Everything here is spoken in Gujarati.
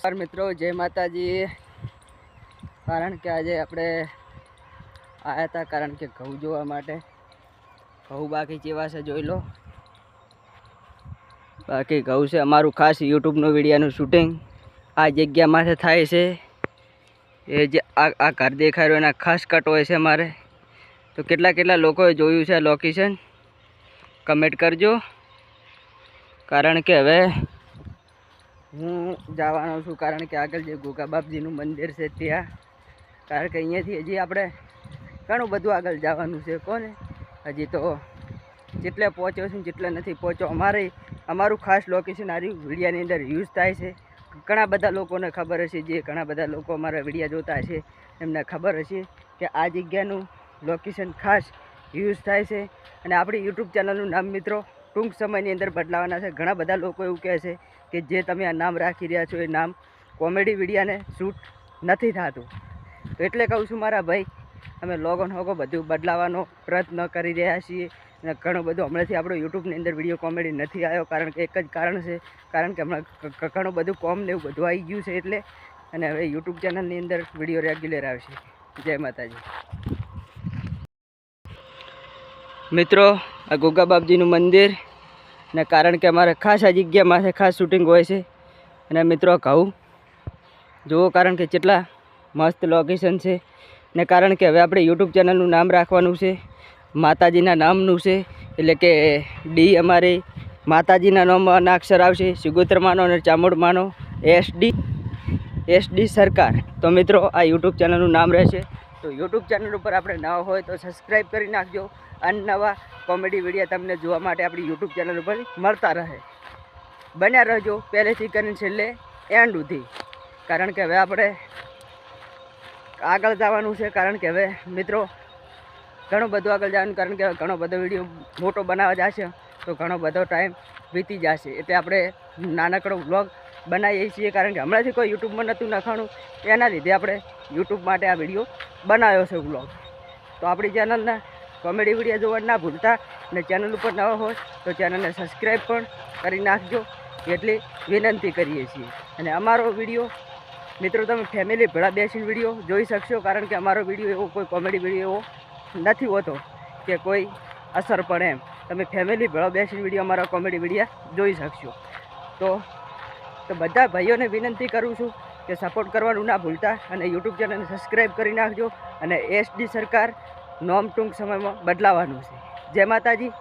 નમસ્કાર મિત્રો, જય માતાજી. કારણ કે આજે આપણે આવ્યા હતા કારણ કે ઘઉં જોવા માટે. ઘઉં બાકી કેવા છે, જોઈ લો. બાકી ઘઉં છે, અમારું ખાસ યુટ્યુબનું વિડીયાનું શૂટિંગ આ જગ્યામાંથી થાય છે. એ જે આ ઘર દેખાય એના ખાસ કટ હોય છે અમારે તો કેટલા કેટલા લોકોએ જોયું છે લોકેશન કમેન્ટ કરજો. કારણ કે હવે હું જવાનો છું કારણ કે આગળ જે ગોગા બાપજીનું મંદિર છે ત્યાં. કારણ કે અહીંયાથી હજી આપણે ઘણું બધું આગળ જવાનું છે, કોને? હજી તો જેટલે પહોંચ્યો છું જેટલે નથી પહોંચ્યો. અમારે, અમારું ખાસ લોકેશન આ વિડીયાની અંદર યુઝ થાય છે. ઘણા બધા લોકોને ખબર હશે, જે ઘણા બધા લોકો અમારા વિડીયા જોતા હશે, એમને ખબર હશે કે આ જગ્યાનું લોકેશન ખાસ યુઝ થાય છે. અને આપણી યુટ્યુબ ચેનલનું નામ મિત્રો ટૂંક સમયની અંદર બદલાવાના છે. ઘણા બધા લોકો એવું કહે છે કે જે તમે આ નામ રાખી રહ્યા છો, એ નામ કોમેડી વિડીયાને શૂટ નથી થતું. તો એટલે કહું છું મારા ભાઈ, અમે લોગોન હોગો બધું બદલાવાનો પ્રયત્ન કરી રહ્યા છીએ અને ઘણું બધું હમણાંથી આપણો યુટ્યુબની અંદર વીડિયો કોમેડી નથી આવ્યો કારણ કે એક જ કારણ છે, કારણ કે હમણાં ઘણું બધું કોમ ને એવું બધું આવી ગયું છે એટલે અને હવે યુટ્યુબ ચેનલની અંદર વીડિયો રેગ્યુલર આવશે. જય માતાજી. મિત્રો આ ગોગા બાપજીનું મંદિર ને કારણ કે અમારે ખાસ આ જગ્યામાં ખાસ શૂટિંગ હોય છે. અને મિત્રો કહું જુઓ કારણ કે કેટલા મસ્ત લોકેશન છે. ને કારણ કે હવે આપણે યુટ્યુબ ચેનલનું નામ રાખવાનું છે, માતાજીના નામનું છે. એટલે કે ડી અમારે માતાજીના નામના અક્ષર આવશે. સિગોતરમાનો અને ચામુંડમાનો એસડી એસડી સરકાર. તો મિત્રો આ યુટ્યુબ ચેનલનું નામ રહેશે. તો યુટ્યુબ ચેનલ ઉપર આપણે નવા હોય તો સબસ્ક્રાઈબ કરી નાખજો અને નવા કોમેડી વીડિયો તમને જોવા માટે આપણી યુટ્યુબ ચેનલ ઉપર મળતા રહે. બન્યા રહેજો પહેલેથી કરીને છેલ્લે એન્ડ સુધી. કારણ કે હવે આપણે આગળ જવાનું છે, કારણ કે હવે મિત્રો ઘણું બધું આગળ જવાનું, કારણ કે ઘણો બધો વીડિયો મોટો બનાવવા જશે, તો ઘણો બધો ટાઈમ વીતી જશે. એટલે આપણે નાનકડો વ્લોગ બનાવીએ છીએ, કારણ કે હમણાંથી કોઈ યુટ્યુબમાં નહોતું નખાણું એના લીધે આપણે યુટ્યુબ માટે આ વીડિયો બનાવ્યો છે બ્લોગ તો આપણી ચેનલના કોમેડી વીડિયો જોવા ના ભૂલતા અને ચેનલ ઉપર નવા હોય, તો ચેનલને સબસ્ક્રાઈબ પણ કરી નાખજો, એટલી વિનંતી કરીએ છીએ. અને અમારો વીડિયો, મિત્રો તમે ફેમિલી ભેળા બેસીને વીડિયો જોઈ શકશો, કારણ કે અમારો વીડિયો એવો કોઈ કોમેડી વીડિયો એવો નથી હોતો કે કોઈ અસર પડે એમ. તમે ફેમિલી ભેળા બેસીને વીડિયો, અમારા કોમેડી વિડીયા જોઈ શકશો. તો તો બધા ભાઈઓને વિનંતી કરું છું કે સપોર્ટ કરવાનું ના ભૂલતા અને યુટ્યુબ ચેનલને સબસ્ક્રાઈબ કરી નાખજો અને એસડી સરકાર નોમ ટૂંક સમયમાં બદલાવાનું છે. જય માતાજી.